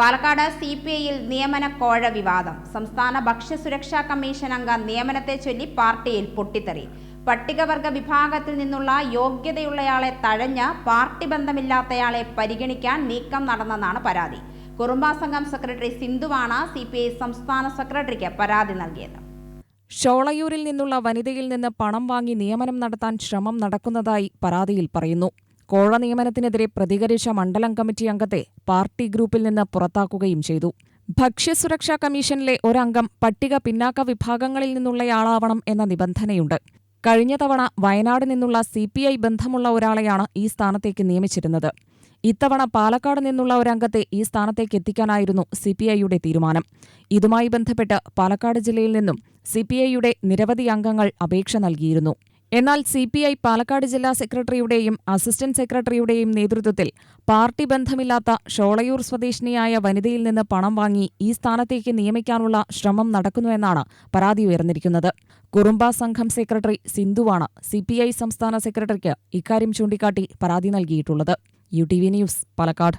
Palakkad C P ഐയിൽ നിയമന കോഴ വിവാദം. സംസ്ഥാന ഭക്ഷ്യസുരക്ഷാ കമ്മീഷൻ അംഗ നിയമനത്തെ ചൊല്ലി പാർട്ടിയിൽ പൊട്ടിത്തെറി. പട്ടികവർഗ വിഭാഗത്തിൽ നിന്നുള്ള യോഗ്യതയുള്ളയാളെ തഴഞ്ഞ് പാർട്ടി ബന്ധമില്ലാത്തയാളെ പരിഗണിക്കാൻ നീക്കം നടന്നെന്നാണ് പരാതി. കുറുമ്പാ സംഘം സെക്രട്ടറി സിന്ധുവാണ് സി സംസ്ഥാന സെക്രട്ടറിക്ക് പരാതി നൽകിയത്. ഷോളയൂരിൽ നിന്നുള്ള വനിതയിൽ നിന്ന് പണം വാങ്ങി നിയമനം നടത്താൻ ശ്രമം നടക്കുന്നതായി പരാതിയിൽ പറയുന്നു. കോഴ നിയമനത്തിനെതിരെ പ്രതികരിച്ച മണ്ഡലം കമ്മിറ്റി അംഗത്തെ പാർട്ടി ഗ്രൂപ്പിൽ നിന്ന് പുറത്താക്കുകയും ചെയ്തു. ഭക്ഷ്യസുരക്ഷാ കമ്മീഷനിലെ ഒരംഗം പട്ടിക പിന്നാക്ക വിഭാഗങ്ങളിൽ നിന്നുള്ളയാളാവണം എന്ന നിബന്ധനയുണ്ട്. കഴിഞ്ഞ തവണ വയനാട് നിന്നുള്ള സി പി ഐ ബന്ധമുള്ള ഒരാളെയാണ് ഈ സ്ഥാനത്തേക്ക് നിയമിച്ചിരുന്നത്. ഇത്തവണ പാലക്കാട് നിന്നുള്ള ഒരംഗത്തെ ഈ സ്ഥാനത്തേക്ക് എത്തിക്കാനായിരുന്നു സി പി ഐയുടെ തീരുമാനം. ഇതുമായി ബന്ധപ്പെട്ട് പാലക്കാട് ജില്ലയിൽ നിന്നും സി പി ഐയുടെ നിരവധി അംഗങ്ങൾ അപേക്ഷ നൽകിയിരുന്നു. എന്നാൽ സി പി ഐ പാലക്കാട് ജില്ലാ സെക്രട്ടറിയുടെയും അസിസ്റ്റന്റ് സെക്രട്ടറിയുടെയും നേതൃത്വത്തിൽ പാർട്ടി ബന്ധമില്ലാത്ത ഷോളയൂർ സ്വദേശിനിയായ വനിതയിൽ നിന്ന് പണം വാങ്ങി ഈ സ്ഥാനത്തേക്ക് നിയമിക്കാനുള്ള ശ്രമം നടക്കുന്നുവെന്നാണ് പരാതി ഉയർന്നിരിക്കുന്നത്. കുറുമ്പ സംഘം സെക്രട്ടറി സിന്ധുവാണ് സി പി ഐ സംസ്ഥാന സെക്രട്ടറിക്ക് ഇക്കാര്യം ചൂണ്ടിക്കാട്ടി പരാതി നൽകിയിട്ടുള്ളത്. U T V news Palakkad.